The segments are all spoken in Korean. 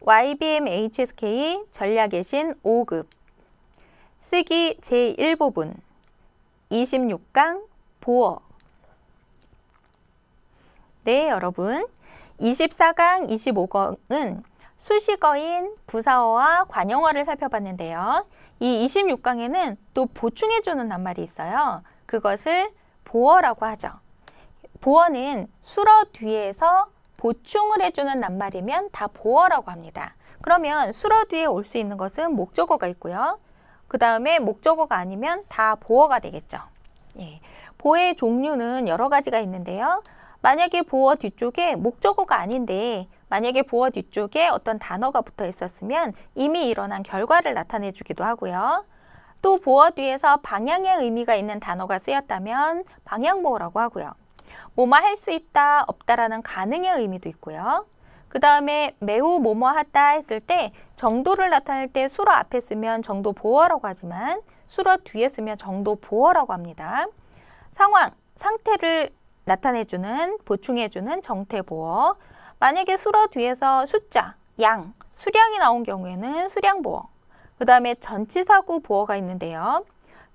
YBM HSK 전략의 신 5급 쓰기 제1부분 26강 보어 네, 여러분. 24강, 25강은 수식어인 부사어와 관용어를 살펴봤는데요. 이 26강에는 또 보충해주는 낱말이 있어요. 그것을 보어라고 하죠. 보어는 수러 뒤에서 보충을 해주는 낱말이면 다 보어라고 합니다. 그러면 수러 뒤에 올 수 있는 것은 목적어가 있고요. 그 다음에 목적어가 아니면 다 보어가 되겠죠. 예. 보의 종류는 여러 가지가 있는데요. 만약에 보어 뒤쪽에 목적어가 아닌데 만약에 보어 뒤쪽에 어떤 단어가 붙어 있었으면 이미 일어난 결과를 나타내 주기도 하고요. 또 보어 뒤에서 방향의 의미가 있는 단어가 쓰였다면 방향보어라고 하고요. 뭐뭐 할 수 있다, 없다라는 가능의 의미도 있고요. 그 다음에 매우 뭐뭐 하다 했을 때 정도를 나타낼 때 수로 앞에 쓰면 정도 보어라고 하지만 수로 뒤에 쓰면 정도 보어라고 합니다. 상황, 상태를 나타내주는, 보충해주는 정태 보어. 만약에 수로 뒤에서 숫자, 양, 수량이 나온 경우에는 수량 보어. 그 다음에 전치사구 보어가 있는데요.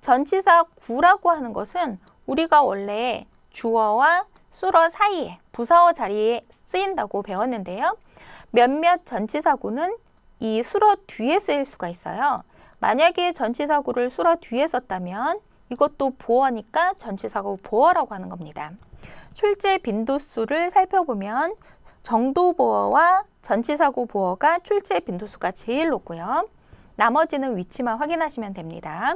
전치사 구라고 하는 것은 우리가 원래 주어와 수어 사이에 부사어 자리에 쓰인다고 배웠는데요. 몇몇 전치사구는 이 수어 뒤에 쓰일 수가 있어요. 만약에 전치사구를 수어 뒤에 썼다면 이것도 보어니까 전치사구 보어라고 하는 겁니다. 출제 빈도수를 살펴보면 정도 보어와 전치사구 보어가 출제 빈도수가 제일 높고요. 나머지는 위치만 확인하시면 됩니다.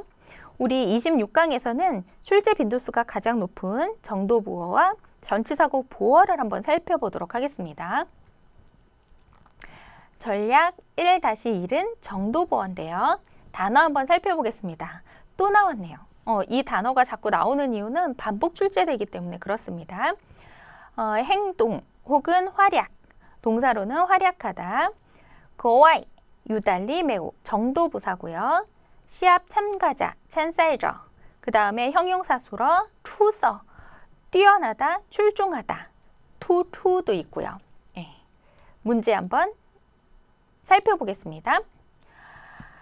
우리 26강에서는 출제 빈도수가 가장 높은 정도 보어와 전치사구 보어를 한번 살펴보도록 하겠습니다. 전략 1-1은 정도 보어인데요. 단어 한번 살펴보겠습니다. 또 나왔네요. 어, 이 단어가 자꾸 나오는 이유는 반복 출제되기 때문에 그렇습니다. 어, 행동 혹은 활약, 동사로는 활약하다. 거와이, 유달리 매우, 정도 부사고요. 시합 참가자, 찬살저. 그 다음에 형용사수로 투서, 뛰어나다, 출중하다. 투투도 있고요. 예. 문제 한번 살펴보겠습니다.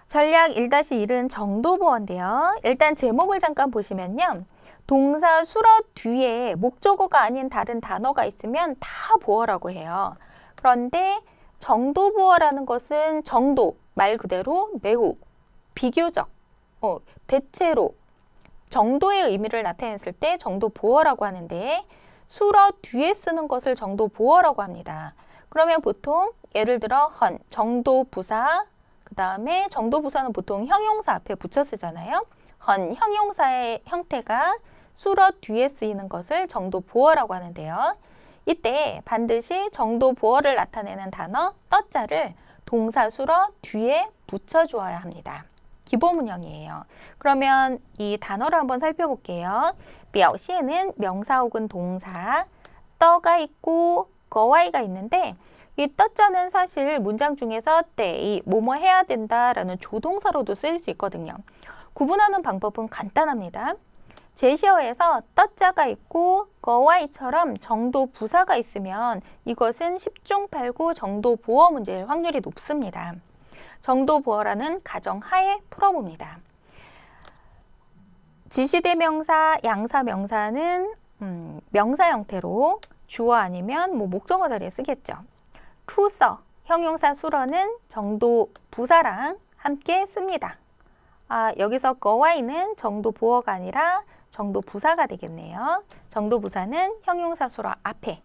전략 1-1은 정도 보어인데요. 일단 제목을 잠깐 보시면요. 동사 수러 뒤에 목적어가 아닌 다른 단어가 있으면 다 보어라고 해요. 그런데 정도 보어라는 것은 정도, 말 그대로 매우, 비교적, 어, 대체로 정도의 의미를 나타냈을 때 정도 보어라고 하는데 수러 뒤에 쓰는 것을 정도 보어라고 합니다. 그러면 보통 예를 들어 헌, 정도 부사, 그 다음에 정도 부사는 보통 형용사 앞에 붙여 쓰잖아요. 헌 형용사의 형태가 수러 뒤에 쓰이는 것을 정도 보어라고 하는데요. 이때 반드시 정도 보어를 나타내는 단어 떠자를 동사 수러 뒤에 붙여주어야 합니다. 기본문형이에요. 그러면 이 단어를 한번 살펴볼게요. 表시에는 명사 혹은 동사, 떠가 있고 거와이가 있는데 이 떠자는 사실 문장 중에서 때, 뭐뭐 해야 된다라는 조동사로도 쓰일 수 있거든요. 구분하는 방법은 간단합니다. 제시어에서 떠자가 있고 거와이처럼 정도 부사가 있으면 이것은 10중 8구 정도 보어 문제일 확률이 높습니다. 정도 보어라는 가정 하에 풀어봅니다. 지시대명사, 양사명사는 음, 명사 형태로 주어 아니면 뭐 목적어 자리에 쓰겠죠. 투서, 형용사 수러는 정도 부사랑 함께 씁니다. 아, 여기서 거와이는 정도 보어가 아니라 정도 부사가 되겠네요. 정도 부사는 형용사 수러 앞에.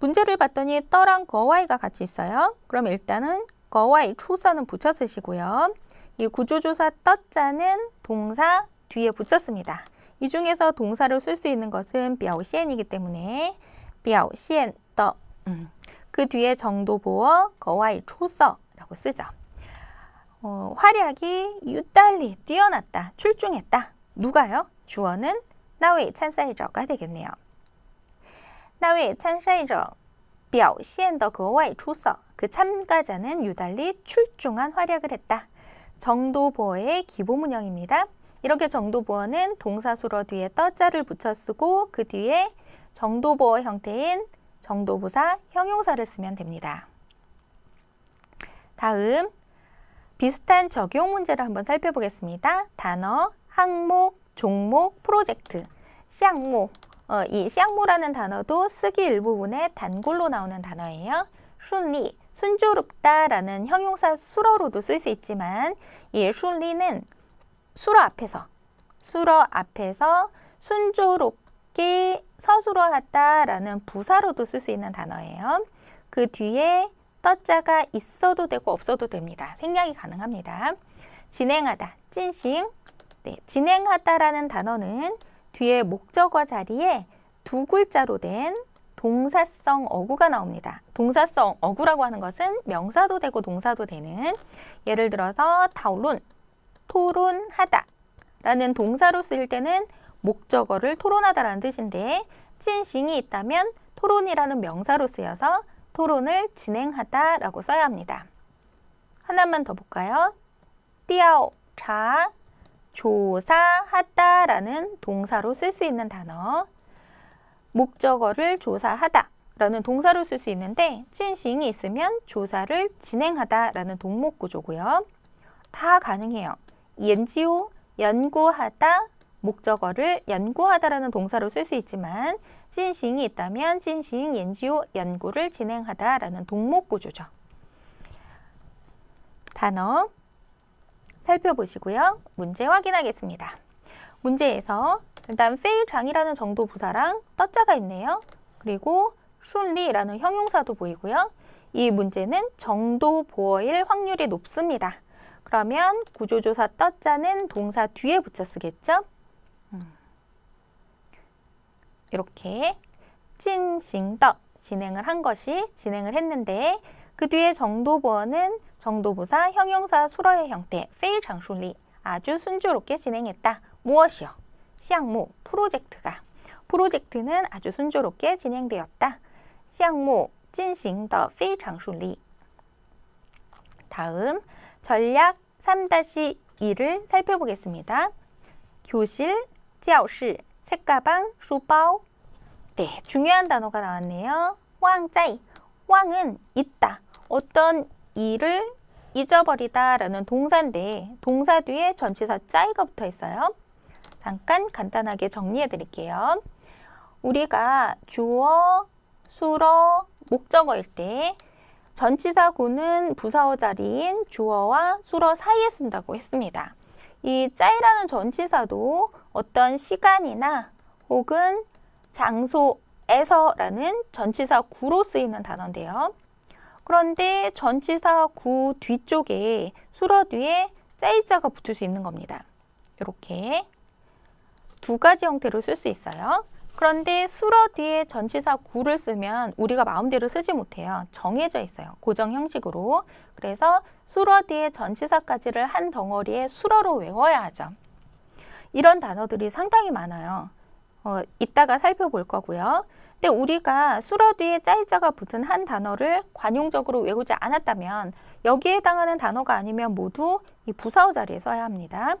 문제를 봤더니 떠랑 거와이가 같이 있어요. 그럼 일단은 거와이 투서는 붙여 쓰시고요. 이 구조조사 떠자는 동사 뒤에 붙였습니다. 이 중에서 동사를 쓸 수 있는 것은 表现이기 때문에 表现 떠. 음. 그 뒤에 정도보어 거와이 투서라고 쓰죠. 어, 활약이 유달리 뛰어났다, 출중했다. 누가요? 주어는 나웨이 찬사이저가 되겠네요. 나웨이 찬사이저 表现的格外出色. 그 참가자는 유달리 출중한 활약을 했다. 정도보어의 기본문형입니다. 이렇게 정도보어는 동사수로 뒤에 떠자를 붙여 쓰고 그 뒤에 정도보어 형태인 정도부사 형용사를 쓰면 됩니다. 다음 비슷한 적용 문제를 한번 살펴보겠습니다. 단어, 항목, 종목, 프로젝트, 시항모. 어, 이 시항모라는 단어도 쓰기 일부분에 단골로 나오는 단어예요. 순리, 순조롭다라는 형용사 수러로도 쓸 수 있지만 이 순리는 수러 앞에서 수러 앞에서 순조롭게 서술어하다라는 부사로도 쓸 수 있는 단어예요. 그 뒤에 떠자가 있어도 되고 없어도 됩니다. 생략이 가능합니다. 진행하다, 찐싱. 네, 진행하다라는 단어는 뒤에 목적어 자리에 두 글자로 된 동사성 어구가 나옵니다. 동사성 어구라고 하는 것은 명사도 되고 동사도 되는 예를 들어서 타올론, 토론하다 라는 동사로 쓸 때는 목적어를 토론하다라는 뜻인데 찐싱이 있다면 토론이라는 명사로 쓰여서 토론을 진행하다 라고 써야 합니다. 하나만 더 볼까요? 띠아오, 차, 조사하다라는 동사로 쓸 수 있는 단어. 목적어를 조사하다 라는 동사로 쓸 수 있는데 찐싱이 있으면 조사를 진행하다 라는 동목 구조고요. 다 가능해요. 연지오, 연구하다, 목적어를 연구하다 라는 동사로 쓸 수 있지만 찐싱이 있다면 찐싱, 연지오, 연구를 진행하다 라는 동목 구조죠. 단어 살펴보시고요. 문제 확인하겠습니다. 문제에서 일단 페일장이라는 정도 부사랑 떠자가 있네요. 그리고 순리라는 형용사도 보이고요. 이 문제는 정도 보어일 확률이 높습니다. 그러면 구조조사 떠자는 동사 뒤에 붙여 쓰겠죠? 음. 이렇게 찐싱더 진행을 한 것이 진행을 했는데 그 뒤에 정도 보어는 정도부사 형용사 수러의 형태 페일 장순리 아주 순조롭게 진행했다. 무엇이요? 시항무 프로젝트가 프로젝트는 아주 순조롭게 진행되었다. 시항무 진행的 非常 顺利. 다음 전략 3-2를 살펴보겠습니다. 교실, 教室, 책가방, 书包. 네, 중요한 단어가 나왔네요. 왕짜이. 왕은 있다. 어떤 일을 잊어버리다라는 동사인데 동사 뒤에 전치사 짜이가 붙어 있어요. 잠깐 간단하게 정리해 드릴게요. 우리가 주어, 수러, 목적어일 때 전치사구는 부사어 자리인 주어와 수러 사이에 쓴다고 했습니다. 이 짜이라는 전치사도 어떤 시간이나 혹은 장소에서라는 전치사 구로 쓰이는 단어인데요. 그런데 전치사 구 뒤쪽에 수러 뒤에 짜이자가 붙을 수 있는 겁니다. 이렇게 두 가지 형태로 쓸 수 있어요. 그런데 수러 뒤에 전치사 구를 쓰면 우리가 마음대로 쓰지 못해요. 정해져 있어요. 고정 형식으로. 그래서 수러 뒤에 전치사까지를 한 덩어리에 수러로 외워야 하죠. 이런 단어들이 상당히 많아요. 어, 이따가 살펴볼 거고요. 근데 우리가 수러 뒤에 짜이자가 붙은 한 단어를 관용적으로 외우지 않았다면 여기에 해당하는 단어가 아니면 모두 이 부사어 자리에 써야 합니다.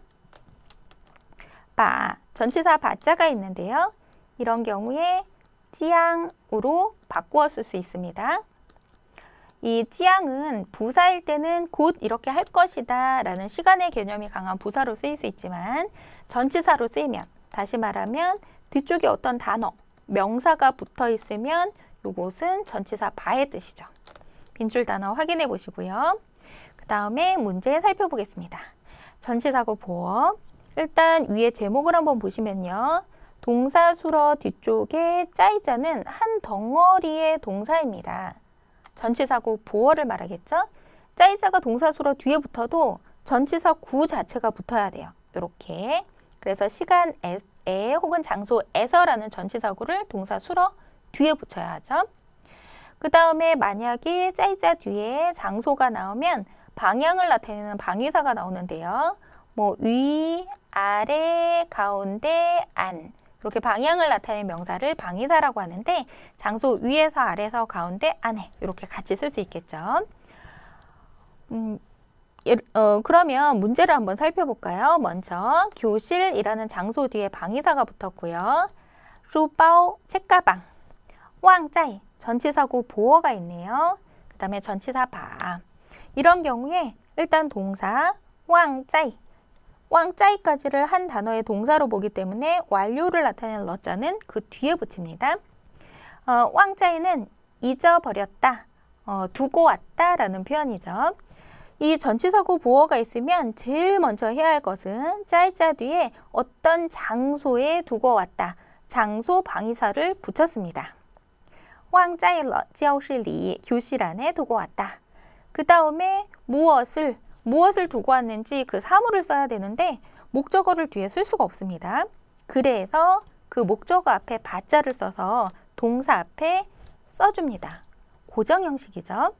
바, 전치사 바자가 있는데요. 이런 경우에 찌양으로 바꾸어 쓸 수 있습니다. 이 찌양은 부사일 때는 곧 이렇게 할 것이다 라는 시간의 개념이 강한 부사로 쓰일 수 있지만 전치사로 쓰이면 다시 말하면 뒤쪽에 어떤 단어, 명사가 붙어 있으면 이곳은 전치사 바의 뜻이죠. 빈줄 단어 확인해 보시고요. 그 다음에 문제 살펴보겠습니다. 전치사고 보어. 일단 위에 제목을 한번 보시면요. 동사 수러 뒤쪽에 짜이자는 한 덩어리의 동사입니다. 전치사고 보어를 말하겠죠? 짜이자가 동사 수러 뒤에 붙어도 전치사 구 자체가 붙어야 돼요. 이렇게. 그래서 시간 에 혹은 장소에서라는 전치사구를 동사 수러 뒤에 붙여야 하죠. 그 다음에 만약에 짜이자 뒤에 장소가 나오면 방향을 나타내는 방위사가 나오는데요. 뭐 위, 아래, 가운데, 안 이렇게 방향을 나타내는 명사를 방위사라고 하는데 장소 위에서 아래서 가운데 안에 이렇게 같이 쓸 수 있겠죠. 음, 예, 어, 그러면 문제를 한번 살펴볼까요? 먼저 교실이라는 장소 뒤에 방위사가 붙었고요. 书包 책가방, 왕짜이 전치사구 보어가 있네요. 그 다음에 전치사 바. 이런 경우에 일단 동사 왕짜이. 왕짜이까지를 한 단어의 동사로 보기 때문에 완료를 나타내는 러자는 그 뒤에 붙입니다. 어, 왕짜이는 잊어버렸다, 어, 두고 왔다라는 표현이죠. 이 전치사고 보어가 있으면 제일 먼저 해야 할 것은 짤자 뒤에 어떤 장소에 두고 왔다. 장소 방위사를 붙였습니다. 왕자일러 지오실리 교실 안에 두고 왔다. 그 다음에 무엇을 무엇을 두고 왔는지 그 사물을 써야 되는데 목적어를 뒤에 쓸 수가 없습니다. 그래서 그 목적어 앞에 바자를 써서 동사 앞에 써줍니다. 고정 형식이죠.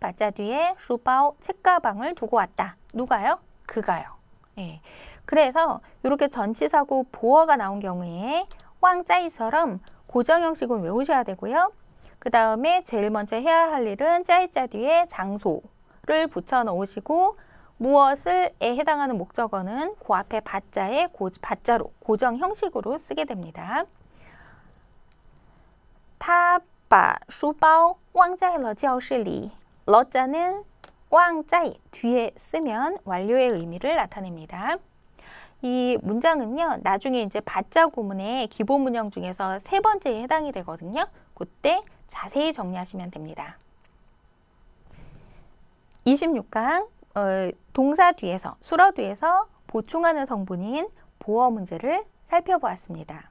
바자 뒤에 슈바오 책가방을 두고 왔다. 누가요? 그가요. 예. 그래서 이렇게 전치사구 보어가 나온 경우에 왕짜이처럼 고정 형식은 외우셔야 되고요. 그 다음에 제일 먼저 해야 할 일은 짜이짜 뒤에 장소를 붙여 넣으시고 무엇을에 해당하는 목적어는 그 앞에 바자에 고, 바자로 고정 형식으로 쓰게 됩니다. 타바 슈바오 왕짜이 러지오실리 러자는 왕짜이 뒤에 쓰면 완료의 의미를 나타냅니다. 이 문장은요, 나중에 이제 바자 구문의 기본 문형 중에서 세 번째에 해당이 되거든요. 그때 자세히 정리하시면 됩니다. 26강 어, 동사 뒤에서, 수러 뒤에서 보충하는 성분인 보어 문제를 살펴보았습니다.